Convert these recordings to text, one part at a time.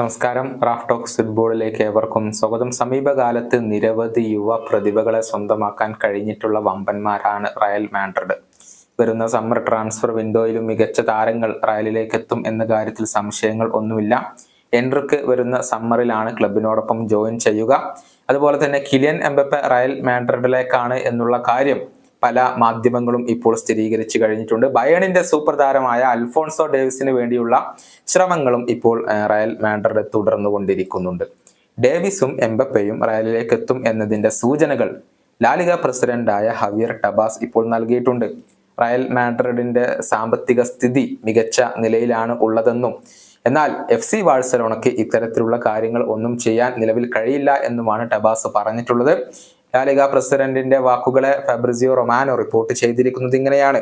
നമസ്കാരം. Raf talks ഫുട്ബോളിലേക്ക് ഏവർക്കും സ്വാഗതം. സമീപകാലത്ത് നിരവധി യുവ പ്രതിഭകളെ സ്വന്തമാക്കാൻ കഴിഞ്ഞിട്ടുള്ള വമ്പന്മാരാണ് റയൽ മാൻഡ്രിഡ് വരുന്ന സമ്മർ ട്രാൻസ്ഫർ വിൻഡോയിലും മികച്ച താരങ്ങൾ റയലിലേക്ക് എത്തും എന്ന കാര്യത്തിൽ സംശയങ്ങൾ ഒന്നുമില്ല. എൻട്രിക്ക് വരുന്ന സമ്മറിലാണ് ക്ലബിനോടൊപ്പം ജോയിൻ ചെയ്യുക. അതുപോലെ തന്നെ കിലിയൻ എംബപ്പെ റയൽ മാൻഡ്രിഡിലേക്കാണ് എന്നുള്ള കാര്യം പല മാധ്യമങ്ങളും ഇപ്പോൾ സ്ഥിരീകരിച്ചു കഴിഞ്ഞിട്ടുണ്ട്. ബയണിന്റെ സൂപ്പർ താരമായ അൽഫോൺസോ ഡേവിസിന് വേണ്ടിയുള്ള ശ്രമങ്ങളും ഇപ്പോൾ റയൽ മാൻഡ്രിഡ് തുടർന്നുകൊണ്ടിരിക്കുന്നുണ്ട്. ഡേവിസും എംബപ്പയും റയലിലേക്ക് എത്തും എന്നതിന്റെ സൂചനകൾ ലാലിക പ്രസിഡന്റായ ഹവിയർ ടബാസ് ഇപ്പോൾ നൽകിയിട്ടുണ്ട്. റയൽ മാഡ്രിഡിന്റെ സാമ്പത്തിക സ്ഥിതി മികച്ച നിലയിലാണ് ഉള്ളതെന്നും എന്നാൽ എഫ് സി ബാഴ്സലോണയ്ക്ക് ഇത്തരത്തിലുള്ള കാര്യങ്ങൾ ഒന്നും ചെയ്യാൻ നിലവിൽ കഴിയില്ല എന്നുമാണ് ടബാസ് പറഞ്ഞിട്ടുള്ളത്. ലാലിക പ്രസിഡന്റിന്റെ വാക്കുകളെ ഫെബ്രിസിയോ റൊമാനോ റിപ്പോർട്ട് ചെയ്തിരിക്കുന്നത് ഇങ്ങനെയാണ്.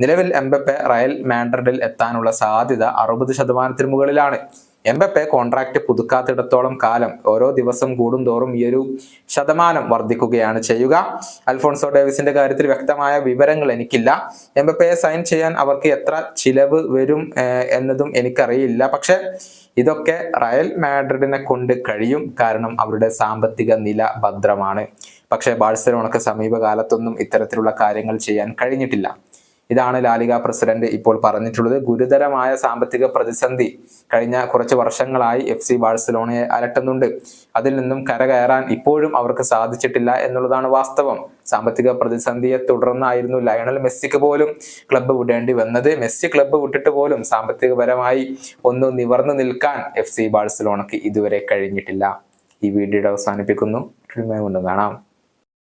നിലവിൽ എംബപ്പെ റയൽ മാൻഡ്രഡിൽ എത്താനുള്ള സാധ്യത അറുപത് ശതമാനത്തിന് മുകളിലാണ്. എംബപ്പെ കോൺട്രാക്ട് പുതുക്കാത്തിടത്തോളം കാലം ഓരോ ദിവസം കൂടുന്തോറും ഈ ഒരു ശതമാനം വർദ്ധിക്കുകയാണ് ചെയ്യുക. അൽഫോൺസോ ഡേവിസിന്റെ കാര്യത്തിൽ വ്യക്തമായ വിവരങ്ങൾ എനിക്കില്ല. എംബപ്പയെ സൈൻ ചെയ്യാൻ അവർക്ക് എത്ര ചിലവ് വരും എന്നതും എനിക്കറിയില്ല. പക്ഷെ ഇതൊക്കെ റയൽ മാഡ്രിഡിനെ കൊണ്ട് കഴിയും. കാരണം അവരുടെ സാമ്പത്തിക നില ഭദ്രമാണ്. പക്ഷേ ബാഴ്സലോണക്ക് സമീപകാലത്തൊന്നും ഇത്തരത്തിലുള്ള കാര്യങ്ങൾ ചെയ്യാൻ കഴിഞ്ഞിട്ടില്ല. ഇതാണ് ലാലിക പ്രസിഡന്റ് ഇപ്പോൾ പറഞ്ഞിട്ടുള്ളത്. ഗുരുതരമായ സാമ്പത്തിക പ്രതിസന്ധി കഴിഞ്ഞ കുറച്ച് വർഷങ്ങളായി എഫ് സി ബാഴ്സലോണയെ അലട്ടുന്നുണ്ട്. അതിൽ നിന്നും കരകയറാൻ ഇപ്പോഴും അവർക്ക് സാധിച്ചിട്ടില്ല എന്നുള്ളതാണ് വാസ്തവം. സാമ്പത്തിക പ്രതിസന്ധിയെ തുടർന്നായിരുന്നു ലയണൽ മെസ്സിക്ക് പോലും ക്ലബ്ബ് വിടേണ്ടി വന്നത്. മെസ്സി ക്ലബ്ബ് വിട്ടിട്ട് പോലും സാമ്പത്തികപരമായി ഒന്ന് നിവർന്നു നിൽക്കാൻ എഫ് സി ബാഴ്സലോണക്ക് ഇതുവരെ കഴിഞ്ഞിട്ടില്ല. ഈ വീഡിയോ അവസാനിപ്പിക്കുന്നു. കാണാം.